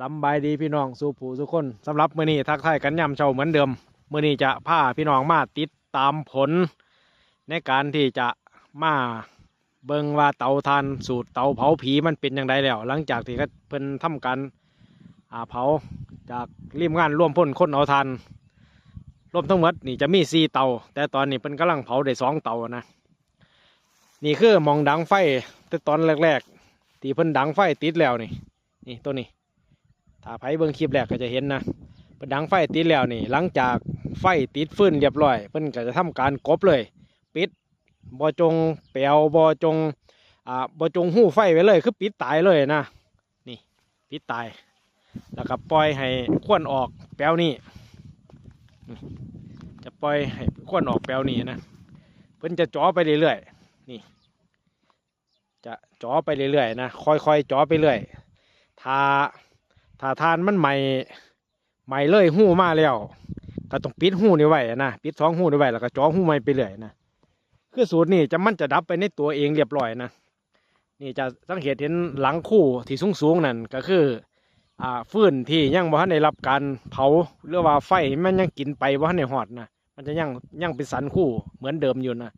สบายดีพี่น้องสู่ผู้สุกคนสำหรับมื้อนี้ทักทายกันยามเช้าเหมือนเดิมมื้อนี้จะพาพี่น้องมาติดตามผล ในการที่จะมาเบิ่งว่าเตาทานสูตรเตาเผาผีมันเป็นอย่างไรแล้ว หลังจากที่เขาเพิ่นทำการอ่าเผาจากรีมงานร่วมพ่นคนเอาทานรวมทั้งหมดนี่จะมีสี่เตา แต่ตอนนี้เพิ่นกำลังเผาได้สองเตานะ นี่คือมองดังไฟแต่ตอนแรกๆที่เพิ่นดังไฟติดแล้วนี่ นี่ตัวนี้ ถ้าไผเบิ่งคลิปแรกก็จะเห็นนะเพิ่นดังไฟติดแล้วนี่ หลังจากไฟติดฟื้นเรียบร้อย เพิ่นก็จะทำการกบเลย ปิดบ่จงแปลวบ่จงอ่าบ่จงหู้ไฟไว้เลยคือปิดตายเลยนะนี่ปิดตาย แล้วก็ปล่อยให้ควนออกแปลวนี่นี่จะปล่อยให้ควนออกแปลวนี่นะเพิ่นจะจ่อไปเรื่อยๆนี่ จะจ่อไปเรื่อยๆนะค่อยๆจ่อไปเรื่อยถ้า ถ้าทานมันใหม่ใหม่เลยหู้มาแล้ว ก็ต้องปิดหู้นี่ไว้นะปิดสองหู้นี่ไว้แล้วก็จ่อหู้ใหม่ไปเรื่อยนะคือสูตรนี่จะมันจะดับไปในตัวเองเรียบร้อยนะนี่จะสังเกตเห็นหลังคู่ที่สูงสูงๆนั่นก็คืออ่าฟื้นที่ยังบ่ทันได้รับการเผาหรือว่าไฟมันยังกินไปบ่ทันได้หอดนะมันจะยังยังเป็นสันคู่เหมือนเดิมอยู่นะ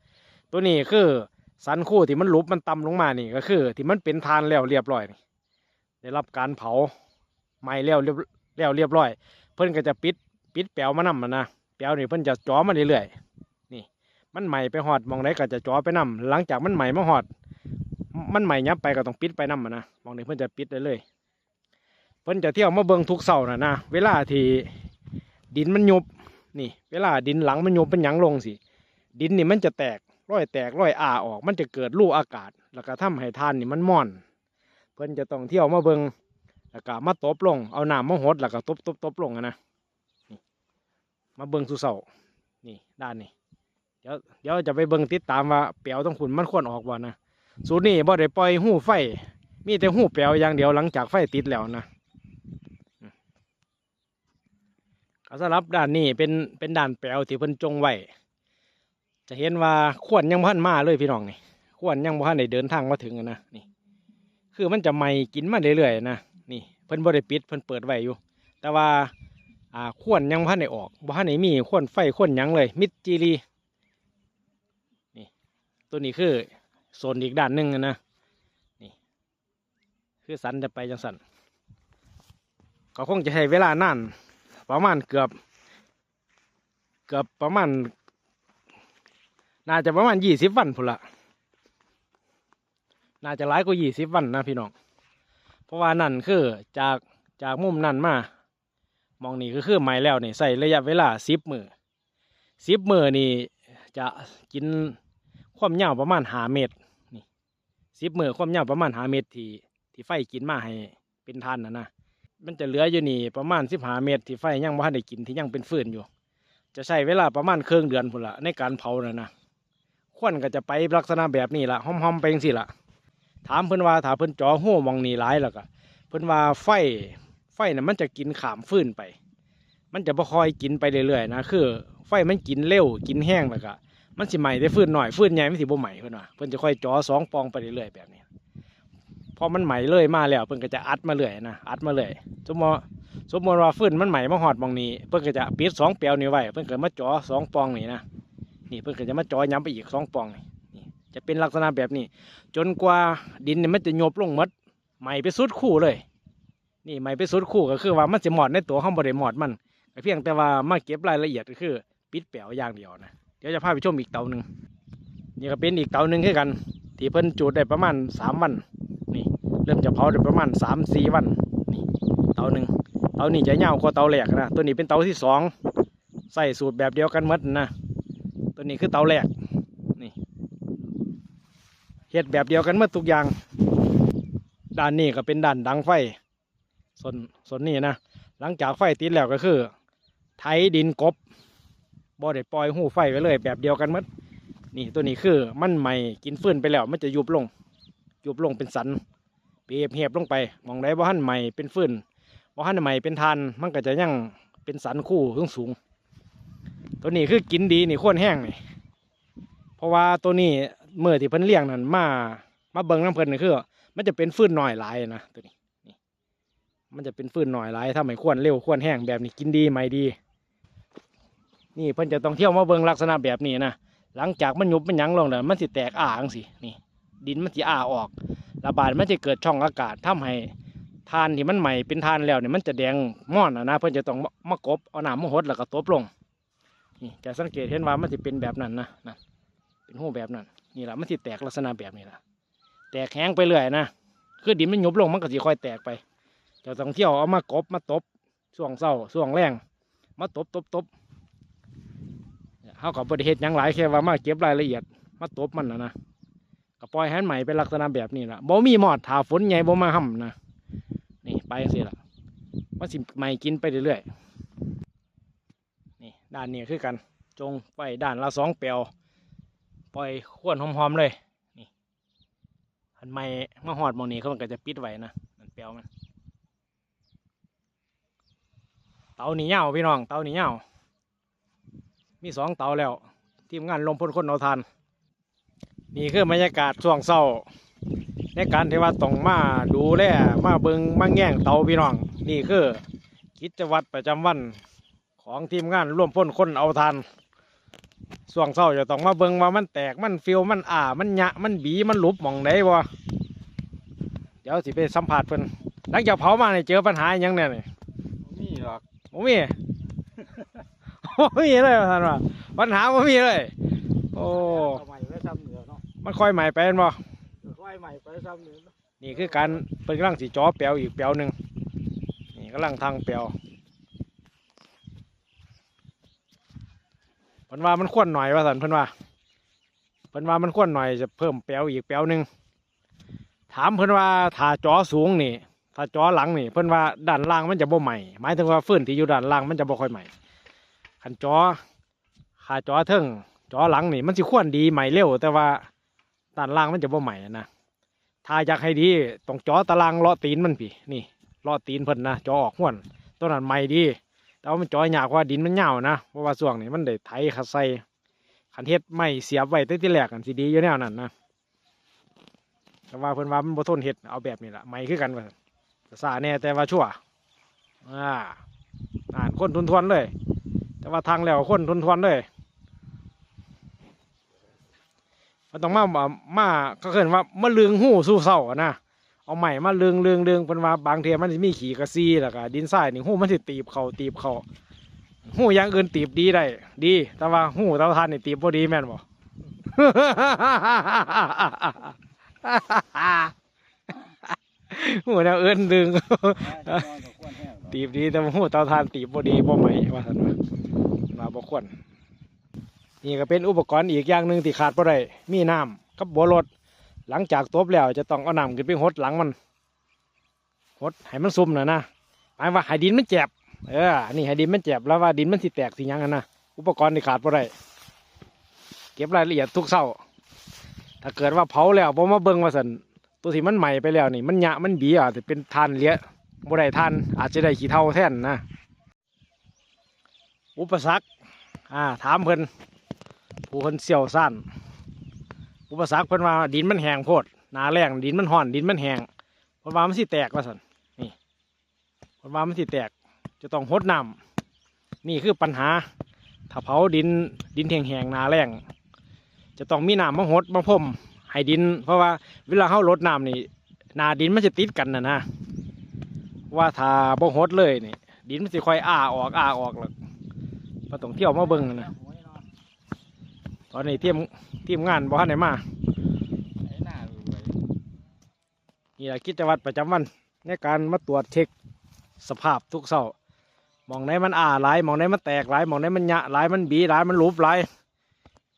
ตัวนี้คือสันคู่ที่มันลุบมันต่ำลงมานี่ก็คือ ที่มันเป็นทานแล้วเรียบร้อยนี่ได้รับการเผา ไม่แล้วเรียบแล้วเรียบร้อย เพิ่นก็จะปิดปิดแปลวมานำมันนะแปลวนี่เพิ่นจะจ่อมาเรื่อยๆนี่ มันใหม่ไปหอดมองไหนก็จะจ่อไปนำหลังจากมันใหม่มาหอด มันใหม่ยับไปก็ต้องปิดไปนำมันนะมองนี้เพิ่นจะปิดได้เลยเพิ่นจะเที่ยวมาเบิ่งทุกเสาร์นะนะเวลาที่ดินมันยุบนี่ เวลาดินหลังมันยุบเป็นหยังลงสิดินนี่มันจะแตกร้อยแตกร้อยอาออก มันจะเกิดรูอากาศ แล้วก็ทำให้ทานนี่มันม่อน เพิ่นจะต้องเที่ยวมาเบิง แล้วก็มาตบลง เอาน้ำมาหดแล้วก็ตบตบตบลงอะนะนี่มาเบิ่งสุเสานี่ด้านนี้เดี๋ยวเดี๋ยวจะไปเบิ่งติดตามว่าเปียวต้องขุนมันควรออกบ่นะสูตรนี้บ่ได้ปล่อยหูไฟ มีแต่หูเปียวอย่างเดียวหลังจากไฟติดแล้วนะอืมก็สำหรับด้านนี้เป็นเป็นด้านแปลวที่เพิ่นจงไว้จะเห็นว่าขวนยังบ่ทันมาเลยพี่น้องนี่ขวนยังบ่ทันได้เดินทางมาถึงนะนี่ คือมันจะไหม่กินมาเรื่อยๆนะ นี่เพิ่นบ่ได้ปิดเพิ่นเปิดไว้อยู่ แต่ว่าอ่าขวนยังบ่ทันได้ออกบ่ทันได้มีขวนไฟขวนยังเลย มิดจีรีนี่ตัวนี้คือโซนอีกด้านหนึ่งนะนี่คือสันจะไปจังสันก็คงจะใช้เวลานานประมาณเกือบเกือบประมาณน่าจะประมาณยี่สิบวันพุ่นละน่าจะหลายกว่ายี่สิบวันนะพี่น้อง เพราะว่านั่นคือจากจากมุมนั่นมามองนี่ก็คือไม้แล้วนี่ใส่ระยะเวลาสิบมือสิบมือนี่จะกินความยาวประมาณหาเมตรนี่สิบมือความยาวประมาณหาเมตรที่ที่ไฟกินมาให้เป็นทานนะนะมันจะเหลืออยู่นี่ประมาณสิบหาเมตรที่ไฟยังไม่ทันได้กินที่ยังเป็นฟืนอยู่ จะใช้เวลาประมาณครึ่งเดือนพุ่นละในการเผานะนะควันก็จะไปลักษณะแบบนี้ละหอมๆไปจังสิละ ถามเพิ่นว่าถ้าเพิ่นจ่อหัวมองนี่หลายแล้วก็เพิ่นว่าไฟไฟน่ะมันจะกินขามฟื้นไป มันจะบ่คอยกินไปเรื่อยๆนะคือ ไฟมันกินเร็วกินแห้งแล้วก็มันสิไหม้ได้ฟื้นหน่อยฟื้นใหญ่มันสิบ่ไหม้เพิ่นว่าเพิ่นจะค่อยจ่อสองปองไปเรื่อยๆแบบนี้พอมันไหม้เลยมาแล้วเพิ่นก็จะอัดมาเรื่อยนะอัดมาเรื่อยสมมติสมมติว่าฟื้นมันไหม้มาหอดมองนี้เพิ่นก็จะปิดสองแปลวนี้ไว้เพิ่นก็มาจ่อสองปองนี่นะนี่เพิ่นก็จะมาจ่อย้ำไปอีกสองปองนี่ จะเป็นลักษณะแบบนี้ จนกว่าดินเนี่ยมันจะโยบลงหมดไหม้ไปสุดคู่เลย นี่ไหม้ไปสุดคู่ก็คือว่ามันจะหมอดในตัวห้องบริหมอดมันเพียงแต่ว่ามาเก็บรายละเอียดก็คือ ปิดแปลวอย่างเดียวนะเดี๋ยวจะพาไปชมอีกเตาหนึ่งนี่ก็เป็นอีกเตาหนึ่งคือกัน ที่เพิ่นจูดได้ประมาณสามวัน นี่ เริ่มจะเผาได้ประมาณสามสี่วันนี่เตาหนึ่งเตานี้จะยาวกว่าเตาแรกนะตัวนี้เป็นเตาที่สองใส่สูตรแบบเดียวกันหมดนะตัวนี้คือเตาแรก เฮ็ดแบบเดียวกันหมดทุกอย่าง ด้านนี้ก็เป็นด้านดังไฟส่วนส่วนนี้นะ หลังจากไฟติดแล้วก็คือ ไถดินกบบ่ได้ปล่อยหูไฟไปเลย แบบเดียวกันหมดนี่ตัวนี้คือมันใหม่กินฟืนไปแล้ว มันจะยุบลง ยุบลงเป็นสันเปียบเหียบลงไปมองได้ว่าหันใหม่เป็นฟืนว่าหันใหม่เป็นทานมันก็จะยังเป็นสันคู่สูงสูง ตัวนี้คือกินดีนี่โค่นแห้งนี่เพราะว่าตัวนี้ เมื่อที่เพิ่นเลี้ยงนั่นมา มาเบิ่งน้ำเพิ่นนี่คือ มันจะเป็นฟืนหน่อยหลายนะตัวนี้นี่มันจะเป็นฟืนหน่อยหลายถ้าไม่ควรเร็วควรแห้งแบบนี้กินดีไหมดี นี่เพิ่นจะต้องเที่ยวมาเบิ่งลักษณะแบบนี้นะหลังจากมันยุบมันยั้งลงแล้วมันสิแตกอ่างสินี่ ดินมันสิอ่าออก ระบาดมันจะเกิดช่องอากาศทำให้ทานที่มันใหม่เป็นทานแล้วเนี่ยมันจะแดงม่อนนะนะเพิ่นจะต้องมากบเอาน้ำมาหดแล้วก็ตบลงนี่จะสังเกตเห็นว่ามันจะเป็นแบบนั้นนะนั่นเป็นหูแบบนั้น นี่แหละมันสิแตกลักษณะแบบนี้ละแตกแห้งไปเรื่อยนะคือดินมันยุบลงมันก็สิค่อยแตกไปเจะต้องเที่ยวเอามากบมาตบช่วงเศร้าช่วงแรงมาตบตบตบเขากับบริเหตุยังหลายแค่ว่ามาเก็บรายละเอียด มาตบมันนะนะก็ปล่อยให้มันใหม่เป็นลักษณะแบบนี้ละบ่มีหมอดถาฝนใหญ่บ่มาห่ำนะนี่ไปสิละมันสิใหม่กินไปเรื่อยๆนี่ด้านนี้คือกันจงไว้ด้านละสองเปียว ปล่อยขวนหอมๆเลย นี่อันใหม่มาหอดมองนี้เขามันก็จะปิดไว้นะมันเปียวมัน เตาหนีเหย้าพี่น้อง เตาหนีเหย้ามีสองเตาแล้ว ทีมงานลมพ่นคนเอาทานนี่คือบรรยากาศช่วงเศร้า ในการที่ว่าต้องมาดูแลมาเบิงมาแง่งเตาพี่น้อง นี่คือกิจวัตรประจำวันของทีมงานร่วมพ้นคนเอาทาน ช่วงเศร้าจะต้องมาเบิงว่ามันแตกมันฟิวมันอ่ามันหยะมันบีมันหลุบหมองได้บ่เดี๋ยวสิไปสัมผัสเพิ่นหลังจากเผามาเนี่ยเจอปัญหาอหยังเนี่ยนี่นี่หรอกโอ้มีโอ้มีเลยว่าท่านว่าปัญหาโอ้มีเลย โอ้ใหม่ไปซ้ำเหนือเนาะมันค่อยใหม่ไปแม่นบ่ค่อยใหม่ไปซ้ำเหนือเนาะนี่คือการเป็นกำลังสีจอเปียวอีกเปียวหนึ่งนี่กำลังทางเปียว พิ่นว่ามันควรหน่อยว่าสันเพิ่นว่าเพิ่นว่ามันควรหน่อยจะเพิ่มเปียวอีกเปียวหนึ่งถามเพิ่นว่าถ้าจอสูงนี่ถ้าจอหลังนี่เพิ่นว่าด้านล่างมันจะบ่ใหม่หมายถึงว่าฟื้นที่อยู่ด้านล่างมันจะบ่ค่อยใหม่คันจอขาจอเทิงจอหลังนี่มันสิควรดีใหม่เร็ว แต่ว่าด้านล่างมันจะบ่ใหม่นะถ้าอยากให้ดีต้องจอตารางเลาะตีนมันพี่นี่เลาะตีนเพิ่นนะจอออกห้วนตัวนั้นไม่ดี แต่ว่ามันจอยยากว่าดินมันเหงานะเพราะว่าส่วงนี้มันได้ไถขัดใส่ขันเฮ็ดไม่เสียบไว้ตั้งที่แรกกันสิดีอยู่แนวนั้นนะแต่ว่าเพิ่นว่ามันบ่ทนเฮ็ดเอาแบบนี้ละไม่คือกันว่าซาแน่แต่ว่าชั่วอ่าอ่านคนทุนทวนเลย แต่ว่าทางแล้วคนทุนทวนเลยมันต้องมามามาก็เกินว่ามาเลืองหูสู้เศร้านะ เอาใหม่มาเลืองเลืองเลืองเป็นว่าบางเทียมันจะมีขี่กระซีแล้วก็ดินทรายนี่หูมันสิตีบเขาตีบเขาหูอย่างอื่นตีบดีได้ ดี แต่ว่าหูเตาทานนี่ตีบพอดีแม่นบ่หูแนวอื่นดึงตีบดีแต่ว่าหูเตาทานตีบพอดีบ่ใหม่ว่าสันว่ามาบ่ควรนี่ก็เป็นอุปกรณ์อีกอย่างหนึ่งที่ขาดบ่ได้มีน้ำกับบัวรถ หลังจากตบแล้วจะต้องเอาน้ำขึ้นไปหดหลังมันหดให้มันซุ่มหนะนะหมายว่าให้ดินมันแจบเออนี่ให้ดินมันแจบแล้วว่าดินมันสิแตกสิยังกันนะอุปกรณ์ที่ขาดบ่ได้เก็บรายละเอียดทุกเศร้า ถ้าเกิดว่าเผาแล้วบ่มาเบิ่งว่าสันตัวที่มันใหม่ไปแล้วนี่ มันหยะมันบีอาจจะเป็นทานเลี้ยบ่ได้ทานอาจจะได้ขี้เท่าแท่นนะอุปสรรคอ่าถามเพิ่นผู้คนเสี่ยวสั้น อุปสรรคเพิ่นว่าดินมันแห้งโพดหนาแรงดินมันห่อนดินมันแห้งเพิ่นว่ามันสิแตกว่าสันนี่เพิ่นว่ามันสิแตกจะต้องหดน้ำนี่คือปัญหา ถ้าเผาดินดินแห้งๆหนาแรงจะต้องมีน้ำมาหดมาพรมให้ดิน เพราะว่าเวลาเขาลดน้ำนี่นาดินมันจะติดกันนะนะว่าถ้าบ่หดเลยนี่ดินมันสิค่อยอ้าออกอ้าออกหรอกมาต้องเที่ยวมาเบิ่งนะ อนนี้ทีมทีมงานบ่ทันได้มาไอ้หน้าดูไว้นี่แหละกิจวัตรประจำวัน ในการมาตรวจเช็คสภาพทุกเช้าหมองไหนมันอ่าหลายหมองไหนมันแตกหลายหมองไหนมันหยะหลายมันบีหลายมันหลุบหลาย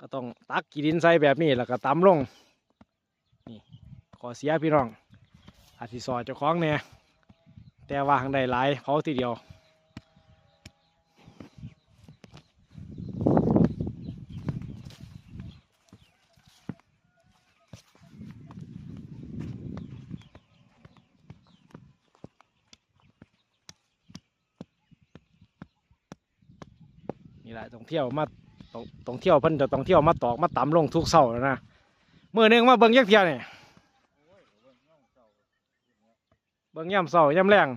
ก็ต้องตักกีดินใส่แบบนี้แล้วก็ตำลงนี่ขอเสียพี่น้องอาจสิสอเจ้าของเนี่ยแต่ว่าทางใดหลายเผาทีเดียว นี่แหละต้องเที่ยวมาต้องต้องเที่ยวเพิ่นจะต้องเที่ยวมาตอกมาตำลงทุกเสาแล้วนะมือหนึ่งมาเบิ่งยักเที่ยวนี่เบิ่งย่ำเสาย่ำแรง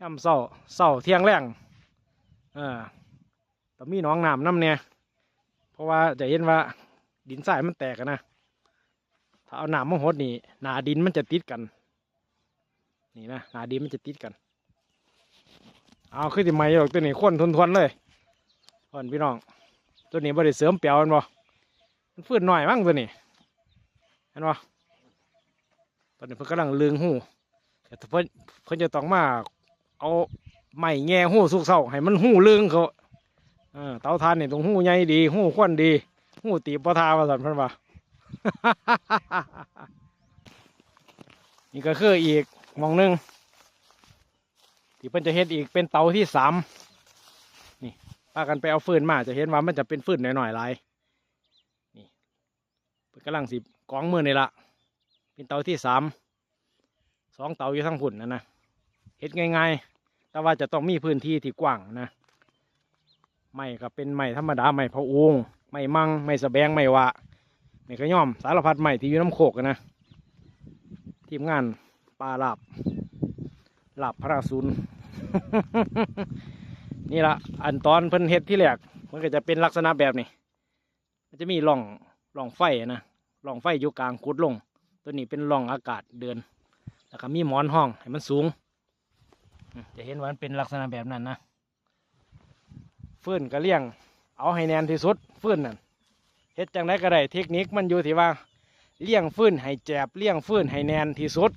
ย่ำเศร้าเศร้าเที่ยงแรงเออแต่มีหน้องน้ำน้ำเนี่ยเพราะว่าจะเห็นว่าดินทรายมันแตกนะถ้าเอาน้ำมาหดนี่หนาดินมันจะติดกัน นี่นะหนาดินมันจะติดกัน เอาขึ้นที่ไม่หรอกตัวนี้ข้นทนๆเลย อ่อนพี่น้อง ตัวนี้บริเสริมเปียวมันบ่มันฟื้นหน่อยมั้งตัวนี้เห็นบ่ตอนนี้เพิ่นกำลังลึงหูแต่เพิ่นเพิ่นจะต้องมาเอาไม้แง่หูสุกเศร้าให้มันหูลึงเขาเออเตาทานนี่ต้องหูใหญ่ดีหูควันดีหูตีบปะทาว่าสันเพิ่นว่านี่ก็คืออีกมองหนึงที่เพิ่นจะเฮ็ดอีกเป็นเตาที่สาม พากันไปเอาฟืนมาจะเห็นว่ามันจะเป็นฟืนหน่อยๆหลายนี่เพิ่นกำลังสิกองมือนี่ละเป็นเตาที่สามสองเตาอยู่ทั้งพุ่นนะนะเฮ็ดง่ายๆ แต่ว่าจะต้องมีพื้นที่ที่กว้างนะไม้ก็เป็นไม้ธรรมดาไม้พะอูงไม้มังไม้สะแบงไม้วะนี่ก็ย่อมสารพัดใหม่ที่อยู่น้ำโขกนะทีมงานปลาหลาบหลาบพระราซุ นี่ละอันตอนเพิ่นเฮ็ดที่แรกมันก็จะเป็นลักษณะแบบนี้ มันจะมีร่องร่องไฟอะนะร่องไฟอยู่กลางขุดลง ตัวนี้เป็นร่องอากาศเดิน แล้วก็มีหมอนห้องให้มันสูง จะเห็นว่ามันเป็นลักษณะแบบนั้นนะฟื้นก็เลี้ยง เอาให้แนนที่สุดฟื้นนั่นเฮ็ดจังไดก็ได้เทคนิคมันอยู่ที่ว่าเลี้ยงฟืนให้แจบเลี้ยงฟืนให้แนนที่สุด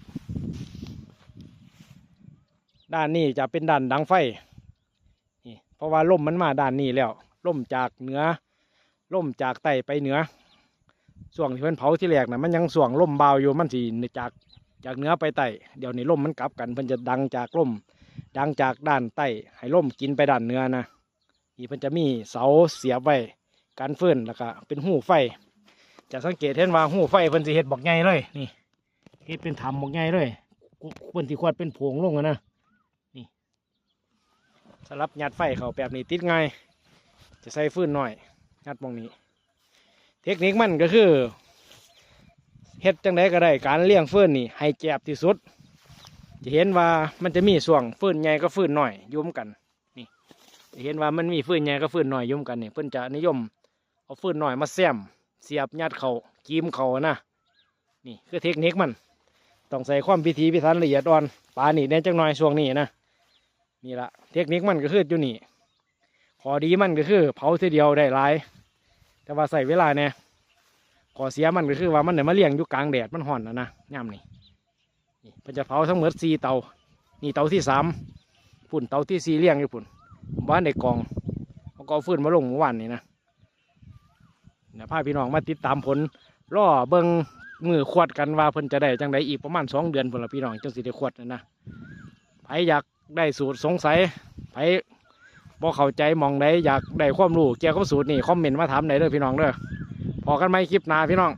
ด้านนี้จะเป็นด้านดังไฟ เพราะว่าลมมันมาด้านนี้แล้วลมจากเหนือลมจากใต้ไปเหนือส่วงที่เพิ่นเผาที่แรกนะมันยังส่วงลมเบาอยู่มันสิจากจากเหนือไปใต้เดี๋ยวนี้ลมมันกลับกันเพิ่นจะดังจากลมดังจากด้านใต้ให้ลมกินไปด้านเหนือนะนี่เพิ่นจะมีเสาเสียบไว้การฟืนแล้วก็เป็นหูไฟ จะสังเกตเห็นว่าหูไฟเพิ่นสิเฮ็ดบอกใหญ่เลยนี่เฮ็ดเป็นถ้ำบอกใหญ่เลยเพิ่นสิควดเป็นผงลงนะ สลับยัดไฟเขาแบบนี้ติดง่าย จะใส่ฟืนหน่อยยัดหมองนี้ เทคนิคมันก็คือเฮ็ดจังไดก็ได้การเลี้ยงฟืนนี่ให้แจบที่สุด จะเห็นว่ามันจะมีส่วงฟืนใหญ่กับฟืนหน่อยยุ่มกันนี่จะเห็นว่ามันมีฟืนใหญ่กับฟืนหน่อยยุ่มกันนี่เพิ่นจะนิยมเอาฟืนหน่อยมาแซมเสียบยัดเขากีมเขานะนี่คือเทคนิคมัน ต้องใส่ความพิธีพิถันละเอียดอ่อนปลาหนี่แน่จังหน่อยช่วงนี้นะ นี่ละเทคนิคมันก็คืออยู่นี่ขอดีมันก็คือ เผาทีเดียวได้หลาย แต่ว่าใส่เวลาเนี่ยขอเสียมันก็คือว่ามันเนี่ยมาเลี้ยงอยู่กลางแดดมันห่อนนะนะย่ำนี่นี่มันจะเผาทั้งหมดสี่เตา นี่เตาที่สามปุ่นเตาที่สี่เลี้ยงอยู่ปุ่นบ้านในกองเอาก็เอาฟืนมาลงเมื่อวานนี่นะเนี่ยพาพี่น้องมาติดตามผลล่อเบิงมือขวดกันว่าเพิ่นจะได้จังไดอีกประมาณสองเดือนพุ่นละพี่น้องจังสิได้ขวดนะนะไผอยาก ได้สูตรสงสัยไปบ่เข้าใจมองใดอยากได้ความรู้เกี่ยวกับสูตรนี่คอมเมนต์มาถามได้เด้อพี่น้องเด้อพอกันไหมคลิปหน้าพี่น้อง